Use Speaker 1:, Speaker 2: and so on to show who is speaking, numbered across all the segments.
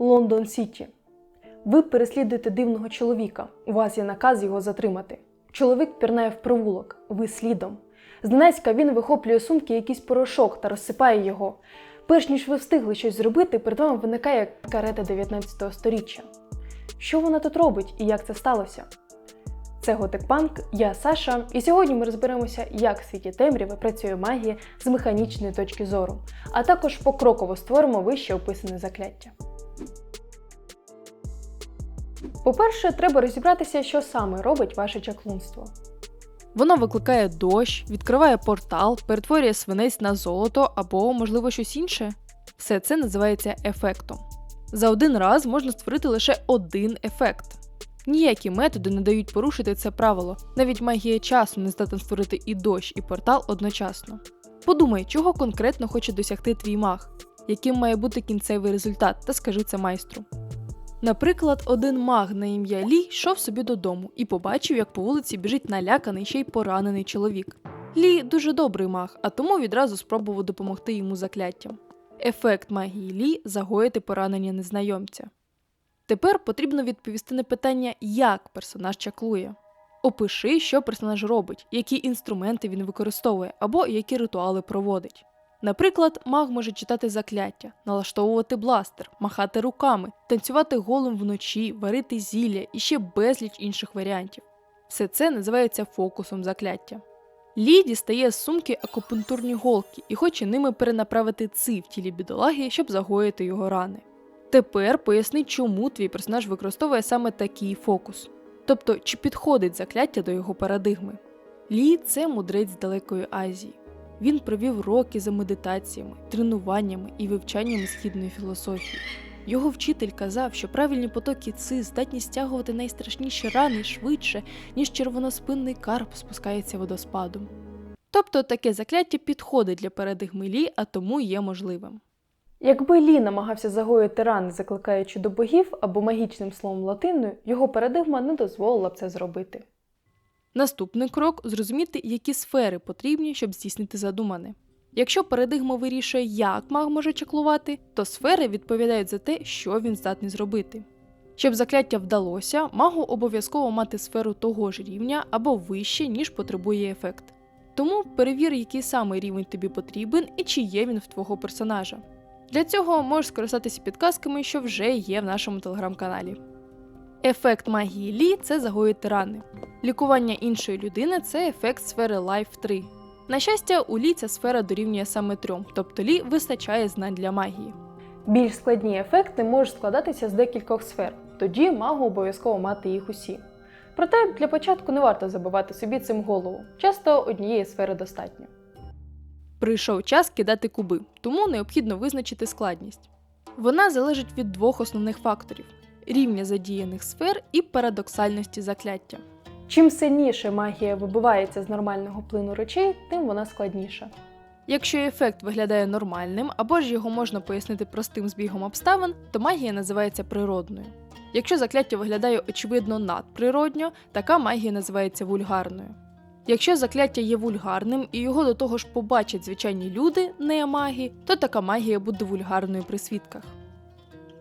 Speaker 1: Лондон Сіті. Ви переслідуєте дивного чоловіка. У вас є наказ його затримати. Чоловік пірнає в провулок, ви слідом. Зненацька він вихоплює сумки якийсь порошок та розсипає його. Перш ніж ви встигли щось зробити, перед вами виникає карета 19 сторіччя. Що вона тут робить і як це сталося? Це Готекпанк, я Саша, і сьогодні ми розберемося, як в світі темряви працює магія з механічної точки зору, а також покроково створимо вище описане закляття. По-перше, треба розібратися, що саме робить ваше чаклунство.
Speaker 2: Воно викликає дощ, відкриває портал, перетворює свинець на золото або, можливо, щось інше. Все це називається ефектом. За один раз можна створити лише один ефект. Ніякі методи не дають порушити це правило, навіть магія часу не здатна створити і дощ, і портал одночасно. Подумай, чого конкретно хоче досягти твій маг, яким має бути кінцевий результат, та скажи це майстру. Наприклад, один маг на ім'я Лі йшов собі додому і побачив, як по вулиці біжить наляканий ще й поранений чоловік. Лі дуже добрий маг, а тому відразу спробував допомогти йому закляттям. Ефект магії Лі загоїти поранення незнайомця. Тепер потрібно відповісти на питання, як персонаж чаклує. Опиши, що персонаж робить, які інструменти він використовує або які ритуали проводить. Наприклад, маг може читати закляття, налаштовувати бластер, махати руками, танцювати голим вночі, варити зілля і ще безліч інших варіантів. Все це називається фокусом закляття. Лі дістає з сумки акупунктурні голки і хоче ними перенаправити ци в тілі бідолаги, щоб загоїти його рани. Тепер поясни, чому твій персонаж використовує саме такий фокус. Тобто, чи підходить закляття до його парадигми. Лі це мудрець з далекої Азії. Він провів роки за медитаціями, тренуваннями і вивчанням східної філософії. Його вчитель казав, що правильні потоки ци здатні стягувати найстрашніші рани швидше, ніж червоноспинний карп спускається водоспадом. Тобто таке закляття підходить для парадигми Лі, а тому є можливим.
Speaker 1: Якби Лі намагався загоїти рани, закликаючи до богів або магічним словом латиною, його парадигма не дозволила б це зробити.
Speaker 2: Наступний крок зрозуміти, які сфери потрібні, щоб здійснити задумане. Якщо парадигма вирішує, як маг може чаклувати, то сфери відповідають за те, що він здатний зробити. Щоб закляття вдалося, магу обов'язково мати сферу того ж рівня або вище, ніж потребує ефект. Тому перевір, який саме рівень тобі потрібен і чи є він в твого персонажа. Для цього можеш скористатися підказками, що вже є в нашому телеграм-каналі. Ефект магії Лі це загоїти рани. Лікування іншої людини це ефект сфери Life 3. На щастя, у Лі ця сфера дорівнює саме трьом, тобто Лі вистачає знань для магії.
Speaker 1: Більш складні ефекти можуть складатися з декількох сфер, тоді магу обов'язково мати їх усі. Проте для початку не варто забивати собі цим голову. Часто однієї сфери достатньо.
Speaker 2: Прийшов час кидати куби, тому необхідно визначити складність. Вона залежить від двох основних факторів: рівня задіяних сфер і парадоксальності закляття.
Speaker 1: Чим сильніше магія вибивається з нормального плину речей, тим вона складніша.
Speaker 2: Якщо ефект виглядає нормальним або ж його можна пояснити простим збігом обставин, то магія називається природною. Якщо закляття виглядає очевидно надприродньо, така магія називається вульгарною. Якщо закляття є вульгарним і його до того ж побачать звичайні люди, не маги, то така магія буде вульгарною при свідках.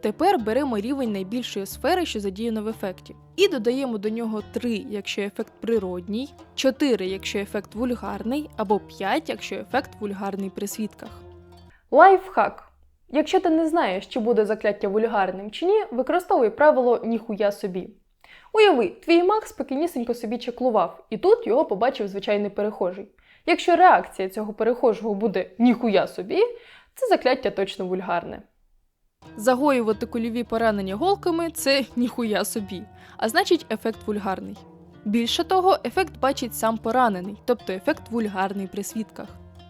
Speaker 2: Тепер беремо рівень найбільшої сфери, що задіяно в ефекті, і додаємо до нього 3, якщо ефект природній, 4, якщо ефект вульгарний, або 5, якщо ефект вульгарний при свідках.
Speaker 1: Лайфхак. Якщо ти не знаєш, чи буде закляття вульгарним чи ні, використовуй правило ніхуя собі. Уяви, твій маг спокійнісінько собі чеклував, і тут його побачив звичайний перехожий. Якщо реакція цього перехожого буде ніхуя собі, це закляття точно вульгарне.
Speaker 2: Загоювати кульові поранення голками це ніхуя собі, а значить ефект вульгарний. Більше того, ефект бачить сам поранений, тобто ефект вульгарний при свідках.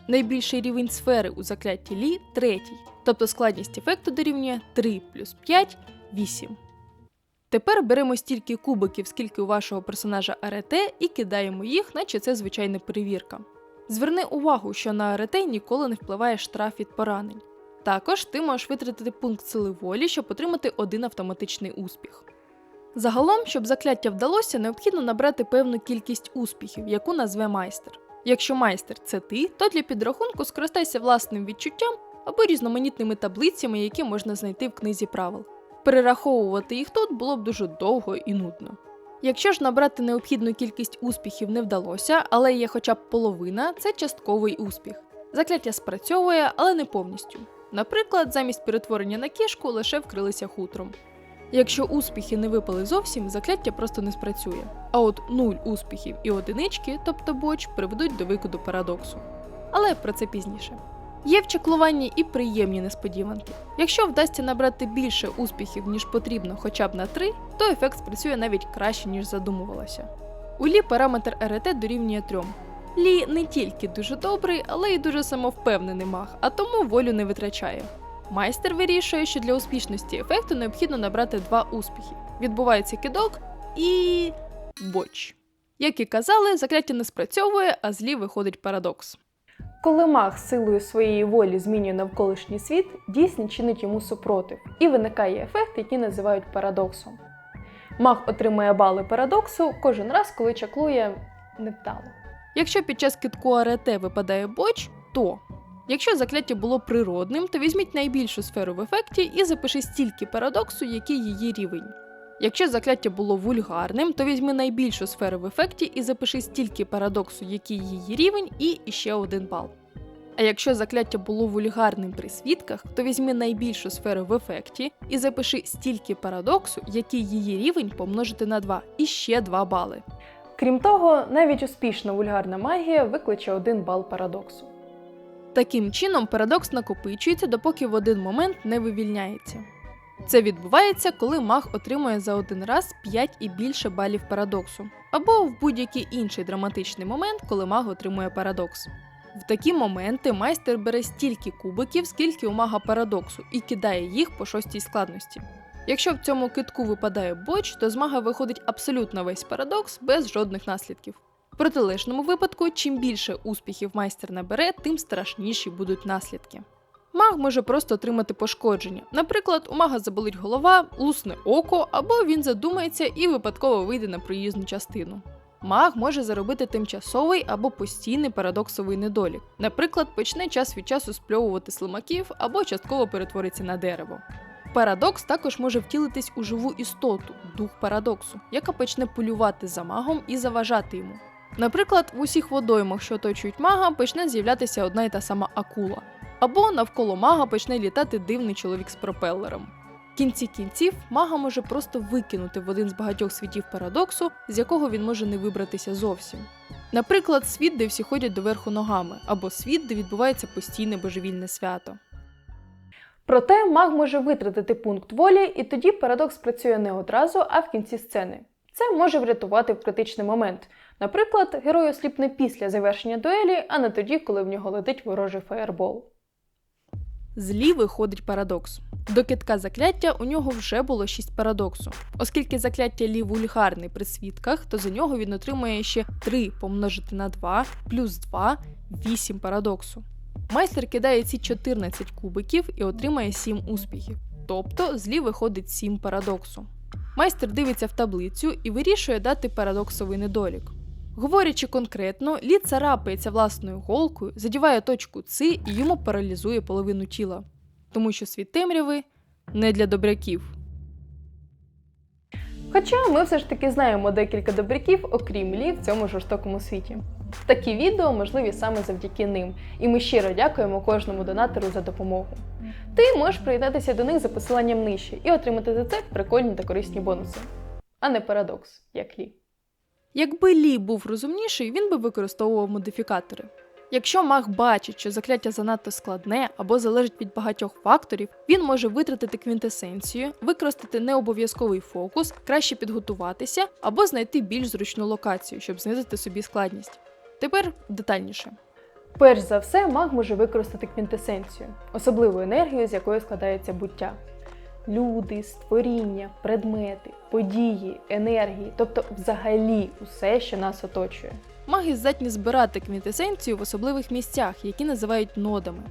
Speaker 2: Найбільший рівень сфери у заклятті Лі третій, тобто складність ефекту дорівнює 3 плюс 5 8. Тепер беремо стільки кубиків, скільки у вашого персонажа арете, і кидаємо їх, наче це звичайна перевірка. Зверни увагу, що на арете ніколи не впливає штраф від поранень. Також ти можеш витратити пункт сили волі, щоб отримати один автоматичний успіх. Загалом, щоб закляття вдалося, необхідно набрати певну кількість успіхів, яку назве майстер. Якщо майстер це ти, то для підрахунку скористайся власним відчуттям або різноманітними таблицями, які можна знайти в книзі правил. Перераховувати їх тут було б дуже довго і нудно. Якщо ж набрати необхідну кількість успіхів не вдалося, але є хоча б половина, це частковий успіх. Закляття спрацьовує, але не повністю. Наприклад, замість перетворення на кішку лише вкрилися хутром. Якщо успіхи не випали зовсім, закляття просто не спрацює. А от нуль успіхів і одинички, тобто боч, приведуть до викиду парадоксу. Але про це пізніше. Є в чеклуванні і приємні несподіванки. Якщо вдасться набрати більше успіхів, ніж потрібно хоча б на 3, то ефект спрацює навіть краще, ніж задумувалося. У Лі параметр РТ дорівнює 3. Лі не тільки дуже добрий, але й дуже самовпевнений маг, а тому волю не витрачає. Майстер вирішує, що для успішності ефекту необхідно набрати два успіхи. Відбувається кидок і. боч. Як і казали, закляття не спрацьовує, а злі виходить парадокс.
Speaker 1: Коли маг силою своєї волі змінює навколишній світ, дійсно чинить йому супротив, і виникає ефект, який називають парадоксом. Маг отримує бали парадоксу кожен раз, коли чаклує невдало.
Speaker 2: Якщо під час китку АРТ випадає боч, то якщо закляття було природним, то візьміть найбільшу сферу в ефекті і запиши стільки парадоксу, який її рівень. Якщо закляття було вульгарним, то візьми найбільшу сферу в ефекті і запиши стільки парадоксу, який її рівень, і іще один бал. А якщо закляття було вульгарним при свідках, то візьми найбільшу сферу в ефекті і запиши стільки парадоксу, який її рівень помножити на 2, і ще 2 бали.
Speaker 1: Крім того, навіть успішна вульгарна магія викличе один бал парадоксу.
Speaker 2: Таким чином, парадокс накопичується, допоки в один момент не вивільняється. Це відбувається, коли маг отримує за один раз 5 і більше балів парадоксу, або в будь-який інший драматичний момент, коли маг отримує парадокс. В такі моменти майстер бере стільки кубиків, скільки у мага парадоксу, і кидає їх по шостій складності. Якщо в цьому китку випадає боч, то з мага виходить абсолютно весь парадокс без жодних наслідків. В протилежному випадку, чим більше успіхів майстер набере, тим страшніші будуть наслідки. Маг може просто отримати пошкодження. Наприклад, у мага заболить голова, лусне око, або він задумається і випадково вийде на проїзну частину. Маг може заробити тимчасовий або постійний парадоксовий недолік. Наприклад, почне час від часу спльовувати слимаків або частково перетвориться на дерево. Парадокс також може втілитись у живу істоту, дух парадоксу, яка почне полювати за магом і заважати йому. Наприклад, в усіх водоймах, що оточують мага, почне з'являтися одна й та сама акула. Або навколо мага почне літати дивний чоловік з пропелером. В кінці кінців мага може просто викинути в один з багатьох світів парадоксу, з якого він може не вибратися зовсім. Наприклад, світ, де всі ходять доверху ногами, або світ, де відбувається постійне божевільне свято.
Speaker 1: Проте маг може витратити пункт волі, і тоді парадокс працює не одразу, а в кінці сцени. Це може врятувати в критичний момент. Наприклад, герой осліпне після завершення дуелі, а не тоді, коли в нього летить ворожий фаєрбол.
Speaker 2: Злі виходить парадокс. До китка закляття у нього вже було 6 парадоксу. Оскільки закляття лі вульгарний при свідках, то за нього він отримує ще 3 помножити на 2 плюс 2 8 парадоксу. Майстер кидає ці 14 кубиків і отримає 7 успіхів. Тобто злі виходить 7 парадоксу. Майстер дивиться в таблицю і вирішує дати парадоксовий недолік. Говорячи конкретно, Лі царапається власною голкою, задіває точку ци і йому паралізує половину тіла. Тому що світ темряви не для добряків.
Speaker 1: Хоча ми все ж таки знаємо декілька добряків, окрім Лі, в цьому жорстокому світі. Такі відео можливі саме завдяки ним, і ми щиро дякуємо кожному донатору за допомогу. Ти можеш приєднатися до них за посиланням нижче і отримати за це прикольні та корисні бонуси, а не парадокс, як Лі.
Speaker 2: Якби Лі був розумніший, він би використовував модифікатори. Якщо маг бачить, що закляття занадто складне або залежить від багатьох факторів, він може витратити квінтесенцію, використати необов'язковий фокус, краще підготуватися або знайти більш зручну локацію, щоб знизити собі складність. Тепер детальніше.
Speaker 1: Перш за все, маг може використати квінтесенцію, особливу енергію, з якої складається буття. Люди, створіння, предмети, події, енергії, тобто взагалі усе, що нас оточує.
Speaker 2: Маги здатні збирати квінтесенцію в особливих місцях, які називають нодами.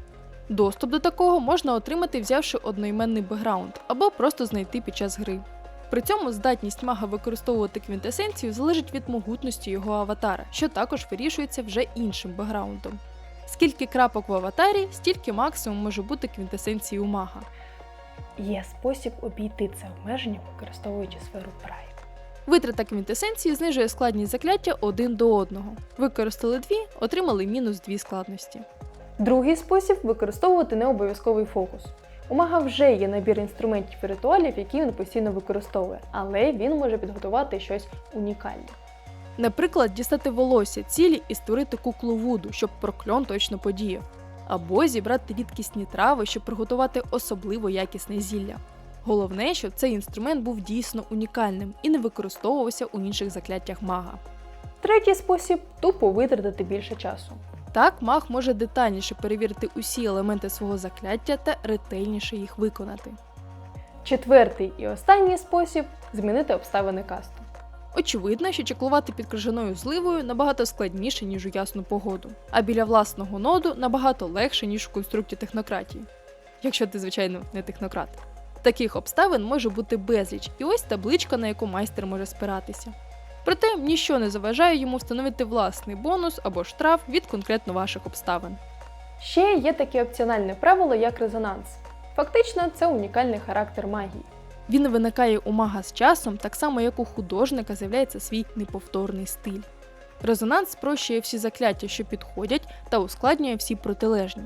Speaker 2: Доступ до такого можна отримати, взявши одноіменний бекграунд, або просто знайти під час гри. При цьому здатність мага використовувати квінтесенцію залежить від могутності його аватара, що також вирішується вже іншим бекграундом. Скільки крапок в аватарі, стільки максимум може бути квінтесенції у мага.
Speaker 1: є спосіб обійти це обмеження, використовуючи сферу Прайм.
Speaker 2: Витрата квінтесенції знижує складність закляття один до одного. Використали дві, отримали мінус дві складності.
Speaker 1: Другий спосіб використовувати необов'язковий фокус. У мага вже є набір інструментів і ритуалів, які він постійно використовує, але він може підготувати щось унікальне.
Speaker 2: Наприклад, дістати волосся цілі і створити куклу вуду, щоб прокльон точно подіяв, або зібрати рідкісні трави, щоб приготувати особливо якісне зілля. Головне, щоб цей інструмент був дійсно унікальним і не використовувався у інших закляттях мага.
Speaker 1: Третій спосіб тупо витратити більше часу.
Speaker 2: Так, маг може детальніше перевірити усі елементи свого закляття та ретельніше їх виконати.
Speaker 1: Четвертий і останній спосіб змінити обставини касту.
Speaker 2: Очевидно, що чеклувати під крижаною зливою набагато складніше, ніж у ясну погоду, а біля власного ноду набагато легше, ніж у конструкті технократії. Якщо ти, звичайно, не технократ. Таких обставин може бути безліч, і ось табличка, на яку майстер може спиратися. Проте ніщо не заважає йому встановити власний бонус або штраф від конкретно ваших обставин.
Speaker 1: Ще є таке опціональне правило, як резонанс. Фактично, це унікальний характер магії.
Speaker 2: Він виникає у мага з часом, так само як у художника з'являється свій неповторний стиль. Резонанс спрощує всі закляття, що підходять, та ускладнює всі протилежні.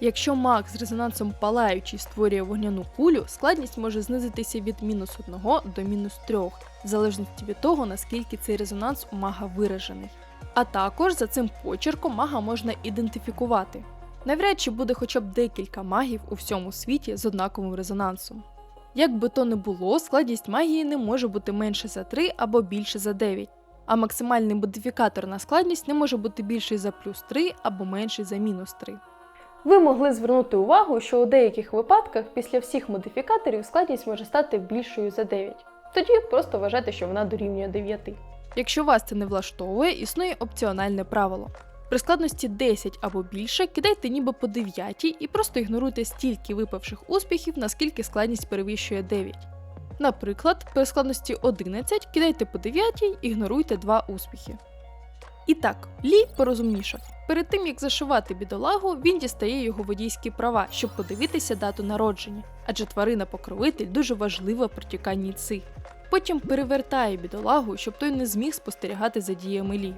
Speaker 2: Якщо маг з резонансом палаючий створює вогняну кулю, складність може знизитися від мінус 1 до мінус 3, в залежності від того, наскільки цей резонанс у мага виражений. А також за цим почерком мага можна ідентифікувати. Навряд чи буде хоча б декілька магів у всьому світі з однаковим резонансом. Як би то не було, складність магії не може бути менше за 3 або більше за 9, а максимальний модифікатор на складність не може бути більший за плюс 3 або менший за мінус 3.
Speaker 1: Ви могли звернути увагу, що у деяких випадках після всіх модифікаторів складність може стати більшою за 9. Тоді просто вважайте, що вона дорівнює 9.
Speaker 2: Якщо вас це не влаштовує, існує опціональне правило. При складності 10 або більше кидайте ніби по 9 і просто ігноруйте стільки випавших успіхів, наскільки складність перевищує 9. Наприклад, при складності 11 кидайте по 9 ігноруйте 2 успіхи. І так, Лі порозумнішав. Перед тим як зашивати бідолагу, він дістає його водійські права, щоб подивитися дату народження, адже тварина покровитель дуже важлива в протіканні ци. Потім перевертає бідолагу, щоб той не зміг спостерігати за діями Лі.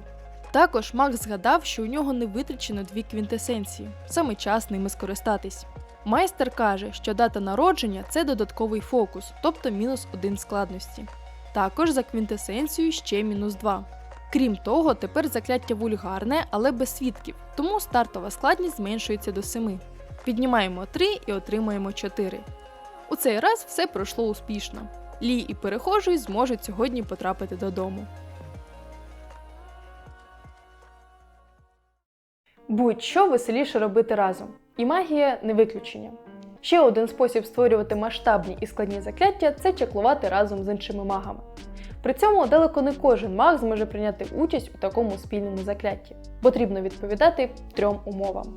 Speaker 2: Також Макс згадав, що у нього не витрачено дві квінтесенції, саме час ними скористатись. Майстер каже, що дата народження це додатковий фокус, тобто мінус один складності. Також за квінтесенцію ще мінус 2. Крім того, тепер закляття вульгарне, але без свідків, тому стартова складність зменшується до 7. Піднімаємо 3 і отримаємо 4. У цей раз все пройшло успішно. Лі і перехожий зможуть сьогодні потрапити додому.
Speaker 1: Будь-що веселіше робити разом, і магія не виключення. Ще один спосіб створювати масштабні і складні закляття це чеклувати разом з іншими магами. При цьому далеко не кожен маг зможе прийняти участь у такому спільному заклятті. Потрібно відповідати трьом умовам.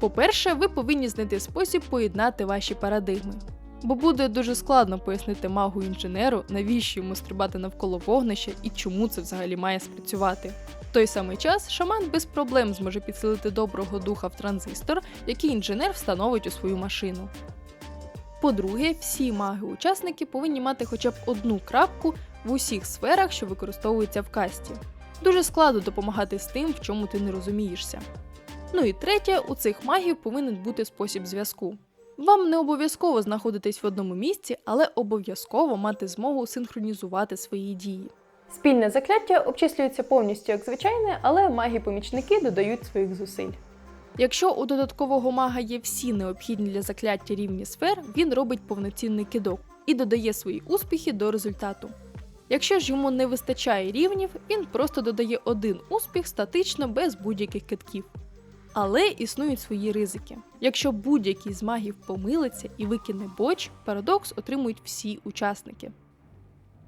Speaker 2: По-перше, ви повинні знайти спосіб поєднати ваші парадигми. Бо буде дуже складно пояснити магу інженеру, навіщо йому стрибати навколо вогнища і чому це взагалі має спрацювати. В той самий час шаман без проблем зможе підсилити доброго духа в транзистор, який інженер встановить у свою машину. По-друге, всі маги-учасники повинні мати хоча б одну крапку в усіх сферах, що використовуються в касті. Дуже складно допомагати з тим, в чому ти не розумієшся. Ну і третє, у цих магів повинен бути спосіб зв'язку. Вам не обов'язково знаходитись в одному місці, але обов'язково мати змогу синхронізувати свої дії.
Speaker 1: Спільне закляття обчислюється повністю як звичайне, але маги-помічники додають своїх зусиль.
Speaker 2: Якщо у додаткового мага є всі необхідні для закляття рівні сфер, він робить повноцінний кидок і додає свої успіхи до результату. Якщо ж йому не вистачає рівнів, він просто додає один успіх статично без будь-яких китків. Але існують свої ризики. Якщо будь-який з магів помилиться і викине боч, парадокс отримують всі учасники.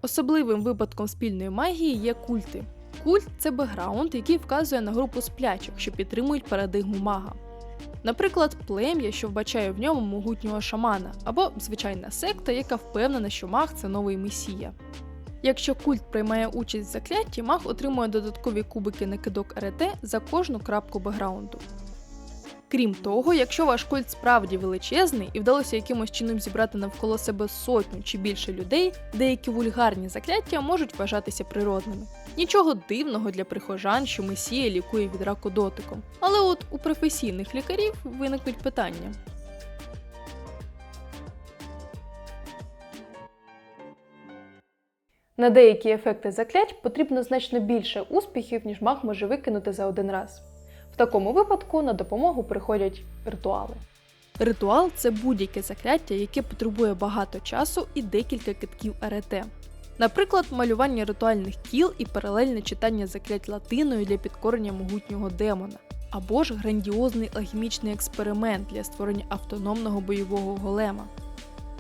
Speaker 2: Особливим випадком спільної магії є культи. Культ це бекграунд, який вказує на групу сплячок, що підтримують парадигму мага. Наприклад, плем'я, що вбачає в ньому могутнього шамана, або звичайна секта, яка впевнена, що маг це новий месія. Якщо культ приймає участь в заклятті, маг отримує додаткові кубики на кидок РТ за кожну крапку бекграунду. Крім того, якщо ваш культ справді величезний і вдалося якимось чином зібрати навколо себе сотню чи більше людей, деякі вульгарні закляття можуть вважатися природними. Нічого дивного для прихожан, що месія лікує від раку дотиком. Але от у професійних лікарів виникнуть питання.
Speaker 1: На деякі ефекти заклять потрібно значно більше успіхів, ніж маг може викинути за один раз. В такому випадку на допомогу приходять ритуали.
Speaker 2: Ритуал це будь-яке закляття, яке потребує багато часу і декілька китків арете. Наприклад, малювання ритуальних кіл і паралельне читання заклять латиною для підкорення могутнього демона, або ж грандіозний алхімічний експеримент для створення автономного бойового голема.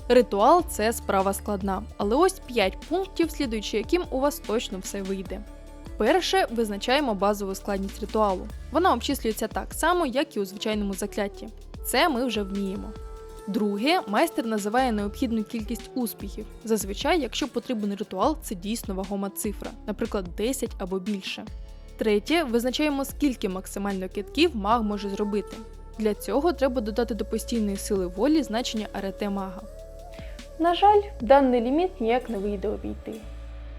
Speaker 2: Ритуал це справа складна, але ось 5 пунктів, слідуючи яким у вас точно все вийде. Перше, визначаємо базову складність ритуалу. Вона обчислюється так само, як і у звичайному заклятті. Це ми вже вміємо. Друге, майстер називає необхідну кількість успіхів. Зазвичай, якщо потрібен ритуал, це дійсно вагома цифра, наприклад, 10 або більше. Третє, визначаємо, скільки максимально китків маг може зробити. Для цього треба додати до постійної сили волі значення арете мага.
Speaker 1: На жаль, даний ліміт ніяк не вийде обійти.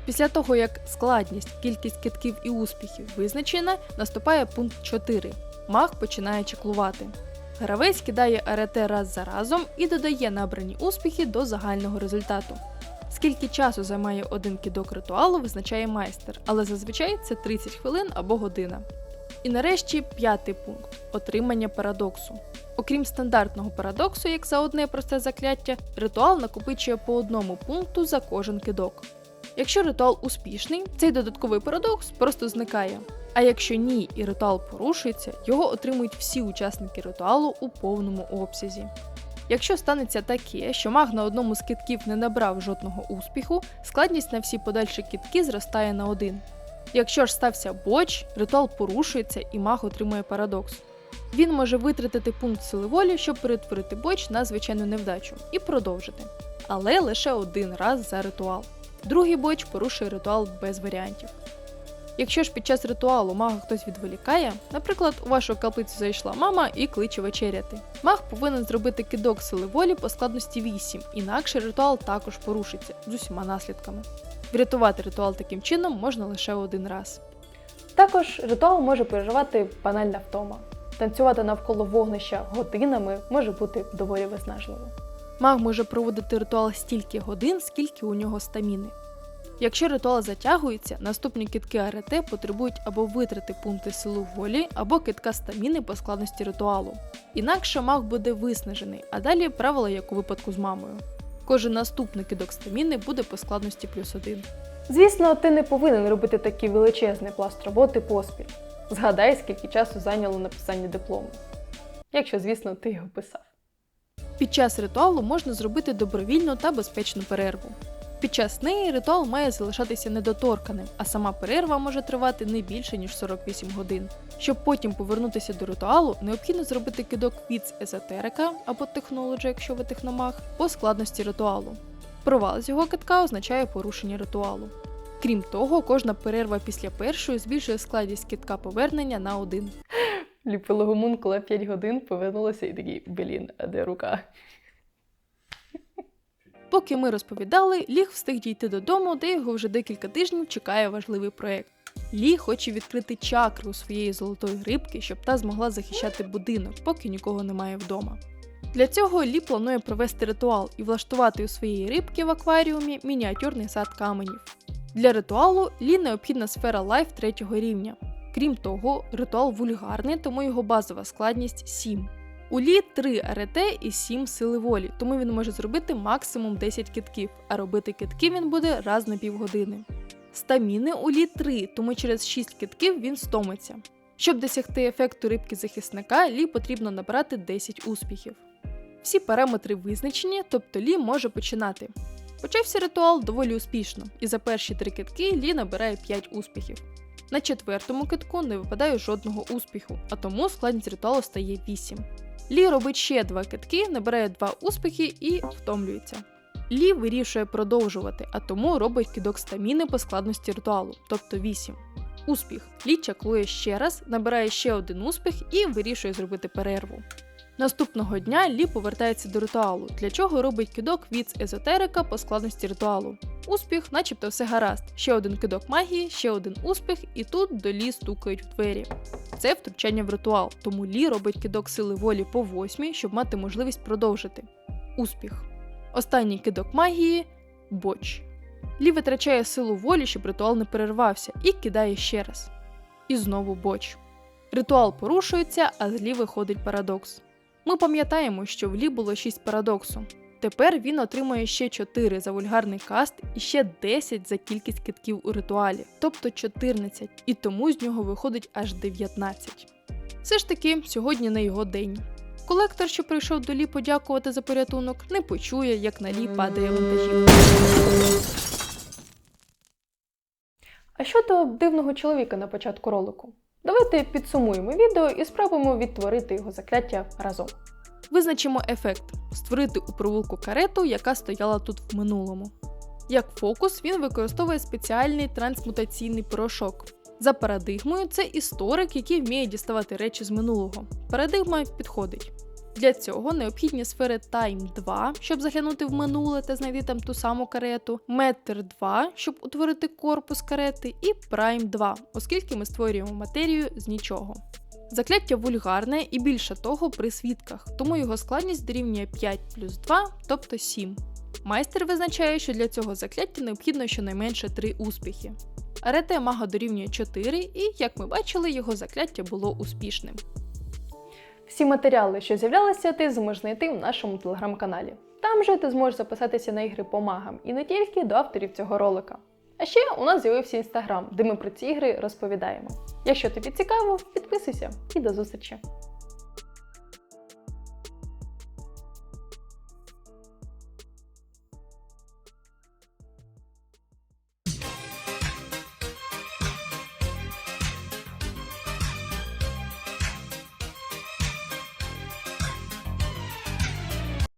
Speaker 2: Після того, як складність, кількість китків і успіхів визначена, наступає пункт 4. Маг починає чеклувати. Гравець кидає арете раз за разом і додає набрані успіхи до загального результату. Скільки часу займає один кидок ритуалу, визначає майстер, але зазвичай це 30 хвилин або година. І нарешті п'ятий пункт отримання парадоксу. Окрім стандартного парадоксу, як за одне просте закляття, ритуал накопичує по одному пункту за кожен кидок. Якщо ритуал успішний, цей додатковий парадокс просто зникає. А якщо ні і ритуал порушується, його отримують всі учасники ритуалу у повному обсязі. Якщо станеться таке, що маг на одному з китків не набрав жодного успіху, складність на всі подальші китки зростає на один. Якщо ж стався боч, ритуал порушується і маг отримує парадокс. Він може витратити пункт сили волі, щоб перетворити боч на звичайну невдачу і продовжити. Але лише один раз за ритуал. Другий боч порушує ритуал без варіантів. Якщо ж під час ритуалу мага хтось відволікає, наприклад, у вашу каплицю зайшла мама і кличе вечеряти. Маг повинен зробити кидок сили волі по складності 8, інакше ритуал також порушиться з усіма наслідками. Врятувати ритуал таким чином можна лише один раз.
Speaker 1: Також ритуал може переживати банальна втома. Танцювати навколо вогнища годинами може бути доволі виснажливо.
Speaker 2: Маг може проводити ритуал стільки годин, скільки у нього стаміни. Якщо ритуал затягується, наступні китки арете потребують або витрати пункти силу волі, або китка стаміни по складності ритуалу. Інакше маг буде виснажений, а далі правила, як у випадку з мамою. Кожен наступний кидок стаміни буде по складності плюс один.
Speaker 1: Звісно, ти не повинен робити такий величезний пласт роботи поспіль. Згадай, скільки часу зайняло написання диплому. Якщо, звісно, ти його писав.
Speaker 2: Під час ритуалу можна зробити добровільну та безпечну перерву. Під час неї ритуал має залишатися недоторканим, а сама перерва може тривати не більше ніж 48 годин. Щоб потім повернутися до ритуалу, необхідно зробити кидок від езотерика або технолоджа, якщо ви техномаг, по складності ритуалу. Провал з його китка означає порушення ритуалу. Крім того, кожна перерва після першої збільшує складність китка повернення на один.
Speaker 1: Ліпило гомункула 5 годин, повернулася і такий, блін, а де рука?
Speaker 2: Поки ми розповідали, Ліг встиг дійти додому, де його вже декілька тижнів чекає важливий проект. Лі хоче відкрити чакру своєї золотої рибки, щоб та змогла захищати будинок, поки нікого немає вдома. Для цього Лі планує провести ритуал і влаштувати у своєї рибки в акваріумі мініатюрний сад каменів. Для ритуалу Лі необхідна сфера лайф третього рівня. Крім того, ритуал вульгарний, тому його базова складність 7. У Лі 3 АРТ і 7 сили волі, тому він може зробити максимум 10 китків, а робити китки він буде раз на півгодини. Стаміни у Лі 3, тому через 6 китків він стомиться. Щоб досягти ефекту рибки захисника, Лі потрібно набрати 10 успіхів. Всі параметри визначені, тобто Лі може починати. Почався ритуал доволі успішно, і за перші три китки Лі набирає 5 успіхів. На четвертому китку не випадає жодного успіху, а тому складність ритуалу стає 8. Лі робить ще два китки, набирає два успіхи і втомлюється. Лі вирішує продовжувати, а тому робить кидок стаміни по складності ритуалу, тобто 8. успіх. Лі чаклує ще раз, набирає ще один успіх і вирішує зробити перерву. Наступного дня Лі повертається до ритуалу, для чого робить кидок від езотерика по складності ритуалу. Успіх, начебто все гаразд. Ще один кидок магії, ще один успіх, і тут до Лі стукають в двері. Це втручання в ритуал, тому Лі робить кидок сили волі по восьмій, щоб мати можливість продовжити. Успіх. Останній кидок магії боч. Лі витрачає силу волі, щоб ритуал не перервався, і кидає ще раз. І знову боч. Ритуал порушується, а з Лі виходить парадокс. Ми пам'ятаємо, що в Лі було 6 парадоксу. Тепер він отримує ще 4 за вульгарний каст і ще 10 за кількість китків у ритуалі, тобто 14, і тому з нього виходить аж 19. Все ж таки, сьогодні не його день. Колектор, що прийшов до Лі подякувати за порятунок, не почує, як на Лі падає вантажівка.
Speaker 1: А щодо дивного чоловіка на початку ролику? Давайте підсумуємо відео і спробуємо відтворити його закляття разом.
Speaker 2: Визначимо ефект створити у провулку карету, яка стояла тут в минулому. Як фокус, він використовує спеціальний трансмутаційний порошок. За парадигмою, це історик, який вміє діставати речі з минулого. Парадигма підходить. Для цього необхідні сфери Time 2, щоб заглянути в минуле та знайти там ту саму карету, Matter 2, щоб утворити корпус карети, і Prime 2, оскільки ми створюємо матерію з нічого. Закляття вульгарне і більше того при свідках, тому його складність дорівнює 5 плюс 2, тобто 7. Майстер визначає, що для цього закляття необхідно щонайменше 3 успіхи. Арете мага дорівнює 4, і, як ми бачили, його закляття було успішним.
Speaker 1: Всі матеріали, що з'являлися, ти зможеш знайти в нашому телеграм-каналі. Там же ти зможеш записатися на ігри по магам і не тільки до авторів цього ролика. А ще у нас з'явився інстаграм, де ми про ці ігри розповідаємо. Якщо тобі цікаво, підписуйся і до зустрічі!